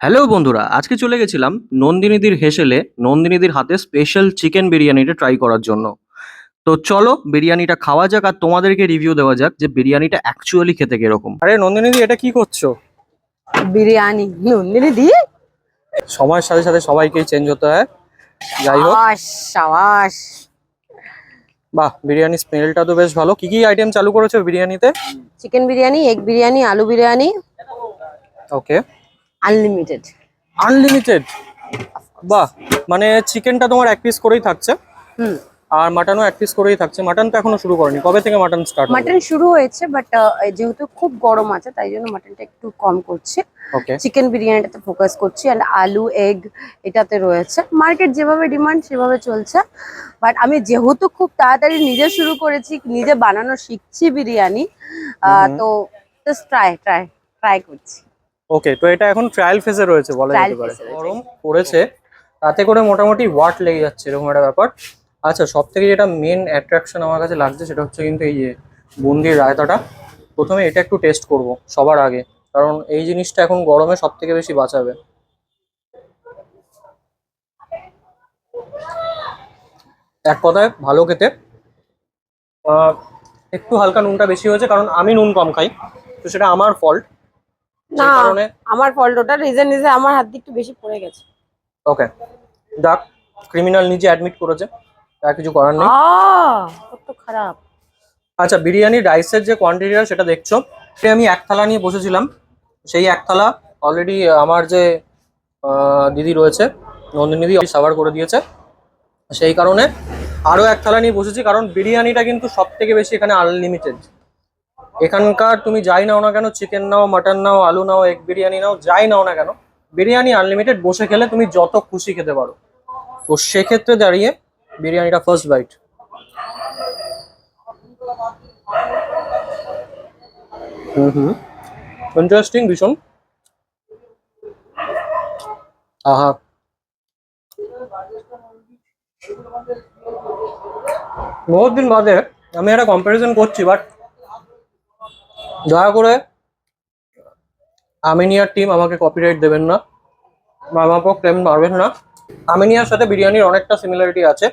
Hello বন্ধুরা আজকে চলে গেছিলাম নন্দিনীদির হেসেলে নন্দিনীদির হাতে স্পেশাল চিকেন বিরিয়ানিটা ট্রাই করার জন্য। তো চলো বিরিয়ানিটা খাওয়া যাক আর তোমাদেরকে রিভিউ দেওয়া যাক যে বিরিয়ানিটা অ্যাকচুয়ালি খেতে কীরকম। আরে নন্দিনীদি এটা কি করছ? বিরিয়ানি নন্দিনী দি সময়ের সাথে সাথে সবাইকেই চেঞ্জ হতে হয়। যাই হোক। সাবাস বাহ বিরিয়ানি স্মেলটা তো বেশ ভালো। কি কি আইটেম চালু করেছ বিরিয়ানিতে? চিকেন বিরিয়ানি এগ বিরিয়ানি আলু বিরিয়ানি। ওকে আনলিমিটেড আনলিমিটেড বাহ মানে চিকেনটা তোমার এক পিস করেই থাকছে। হুম। আর মাটনও এক পিস করেই থাকছে। মাটন তো এখনও শুরু করেনি। কবে থেকে মাটন স্টার্ট মাটন শুরু হয়েছে বাট যেহেতু খুব গরম আছে তাই জন্য মাটনটা একটু কম করছে। ওকে চিকেন বিরিয়ানিটাতে ফোকাস করছি অ্যান্ড আলু এগ এটাতে রয়েছে। মার্কেট যেভাবে ডিমান্ড সেভাবে চলছে। বাট আমি যেহেতু খুব তাড়াতাড়ি নিজে শুরু করেছি নিজে বানানো শিখছি বিরিয়ানি তো জাস্ট ট্রাই ট্রাই ট্রাই করছি। ওকে তো এটা এখন ট্রায়াল ফেজে রয়েছে বলা যেতে পারে। গরম পড়েছে তাতে করে মোটামুটি ওয়াট লেগে যাচ্ছে এরকম একটা ব্যাপার। আচ্ছা সব থেকে যেটা মেন অ্যাট্রাকশন আমার কাছে লাগছে সেটা হচ্ছে কিন্তু এই যে বুন্দির রায়তাটা। প্রথমে এটা একটু টেস্ট করব সবার আগে কারণ এই জিনিসটা এখন গরমে সব থেকে বেশি বাঁচাবে। এক কথায় ভালো খেতে। একটু হালকা নুনটা বেশি হয়েছে কারণ আমি নুন কম খাই তো সেটা আমার ফল্ট না আমার ফল্ট ওটা রিজন নিজে আমার হাত দিয়ে একটু বেশি পড়ে গেছে। ওকে যাক ক্রিমিনাল নিজে অ্যাডমিট করেছে আর কিছু করার নেই। কত খারাপ। আচ্ছা বিরিয়ানি রাইসের যে কোয়ান্টিটিটা সেটা দেখছ। সে আমি এক থালা নিয়ে বসেছিলাম। সেই এক থালা অলরেডি আমার যে দিদি রয়েছে নন্দিনী দিদি সাভার করে দিয়েছে। সেই কারণে আরও এক থালা নিয়ে বসেছি কারণ বিরিয়ানিটা কিন্তু সব থেকে বেশি এখানে আনলিমিটেড এখানকার তুমি যাই নাও না কেন? চিকেন নাও মাটন নাও, আলু নাও এগ বিরিয়ানি নাও, যাই নাও না কেন? বিরিয়ানি আনলিমিটেড বসে খেলে তুমি যত খুশি খেতে পারো। তো সেক্ষেত্রে দাঁড়িয়ে বিরিয়ানিটা first bite hmm hmm. Interesting ভীষণ। আহা। বহুত দিন বাদে আমি একটা কম্পারিজন করছি বাট দয়া করে আমিনিয়ার টিম আমাকে কপিরাইট দেবেন না। বা আমাকেও ক্লেম মারবেন না। আমিনিয়ার সাথে বিরিয়ানির অনেকটা সিমিলারিটি আছে।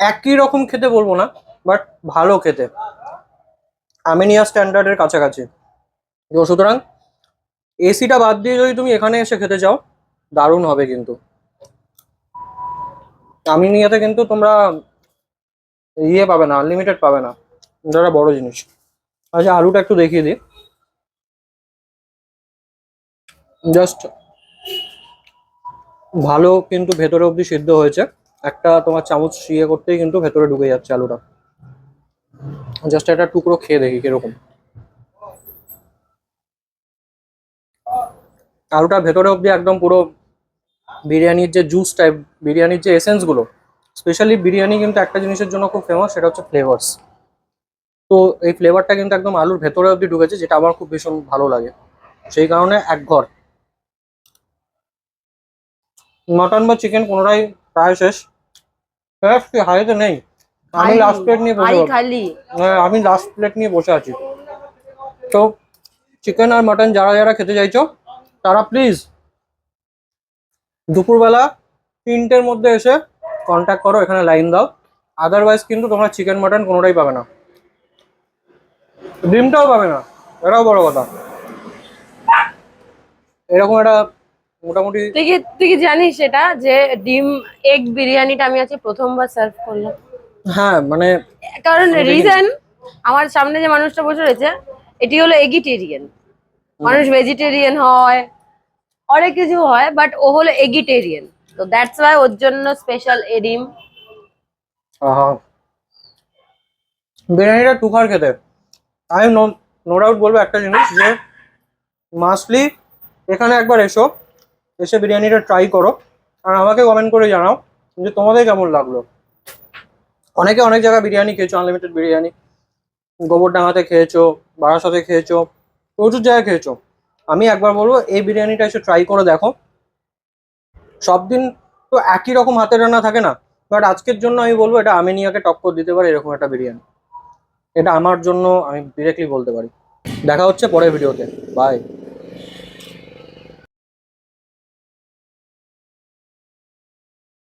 একই রকম খেতে বলব না বাট ভালো খেতে। আমিনিয়া স্ট্যান্ডার্ডের কাছাকাছি। তো সুতরাং এসিটা বাদ দিয়ে যদি তুমি এখানে এসে খেতে চাও, দারুণ হবে কিন্তু। আমিনিয়াতে কিন্তু তোমরা ইয়ে পাবে না আনলিমিটেড পাবে না। একটা বড় জিনিস। আচ্ছা আলুটা একটু দেখিয়ে দিই। জাস্ট ভালো কিন্তু ভেতরে অবধি সিদ্ধ হয়েছে। একটা তোমার চামচ ইয়ে করতেই কিন্তু ভেতরে ঢুকে যাচ্ছে আলুটা। জাস্ট একটা টুকরো খেয়ে দেখি কীরকম। আলুটা ভেতরে অবধি একদম পুরো বিরিয়ানির যে জুস টাইপ বিরিয়ানির যে এসেন্সগুলো স্পেশালি বিরিয়ানি কিন্তু একটা জিনিসের জন্য খুব ফেমাস সেটা হচ্ছে ফ্লেভার্স তো এই ফ্লেভারটা কিন্তু একদম আলুর ভেতরে অবধি ঢুকেছে যেটা আমার খুব ভীষণ ভালো লাগে। সেই কারণে এক ঘর। মটন বা চিকেন কোনোটাই প্রায় শেষ। কি হাইতে নেই। আমি লাস্ট প্লেট নিয়ে বসে খালি। হ্যাঁ, আমি লাস্ট প্লেট নিয়ে বসে আছি। তো চিকেন আর মাটন যারা যারা খেতে চাইছো তারা প্লিজ দুপুরবেলা তিনটের মধ্যে এসে কন্ট্যাক্ট করো এখানে লাইন দাও। আদারওয়াইজ কিন্তু তোমরা চিকেন মাটন কোনোটাই পাবে না। ডিমটাও পাবে না এটাও বড় কথা। এরকম একটা মোটামুটি তুই কি তুই কি জানিস সেটা যে ডিম এগ বিরিয়ানিটা আমি আজকে প্রথমবার সার্ভ করলাম। হ্যাঁ মানে কারণ রিজন আমার সামনে যে মানুষটা বসে রয়েছে এটি হলো এগিটেরিয়ান। মানুষ ভেজিটেরিয়ান হয় অনেক কিছু হয় বাট ও হলো এগিটেরিয়ান। তো দ্যাটস ওয়াই ওর জন্য স্পেশাল এ ডিম। বিরিয়ানিটা টুকার খেতে। আমি নো ডাউট বলব একটা জিনিস যে মাস্টলি এখানে একবার এসো, এসে বিরিয়ানিটা ট্রাই করো, আর আমাকে কমেন্ট করে জানাও যে তোমাদের কেমন লাগল। অনেকে অনেক জায়গায় বিরিয়ানি খেয়েছো আনলিমিটেড বিরিয়ানি গোবরডাঙ্গাতে খেয়েছো, বারাসাতে খেয়েছো, প্রচুর জায়গায় খেয়েছো। আমি একবার বলব, এই বিরিয়ানিটা এসে ট্রাই করে দেখো। সব দিন তো একই রকম হাতের রান্না থাকে না বাট আজকের জন্য আমি বলব এটা আমিনিয়াকে টক্কর দিতে পারে এরকম একটা বিরিয়ানি। এটা আমার জন্য আমি ডিরেক্টলি বলতে পারি। দেখা হচ্ছে পরের ভিডিওতে বাই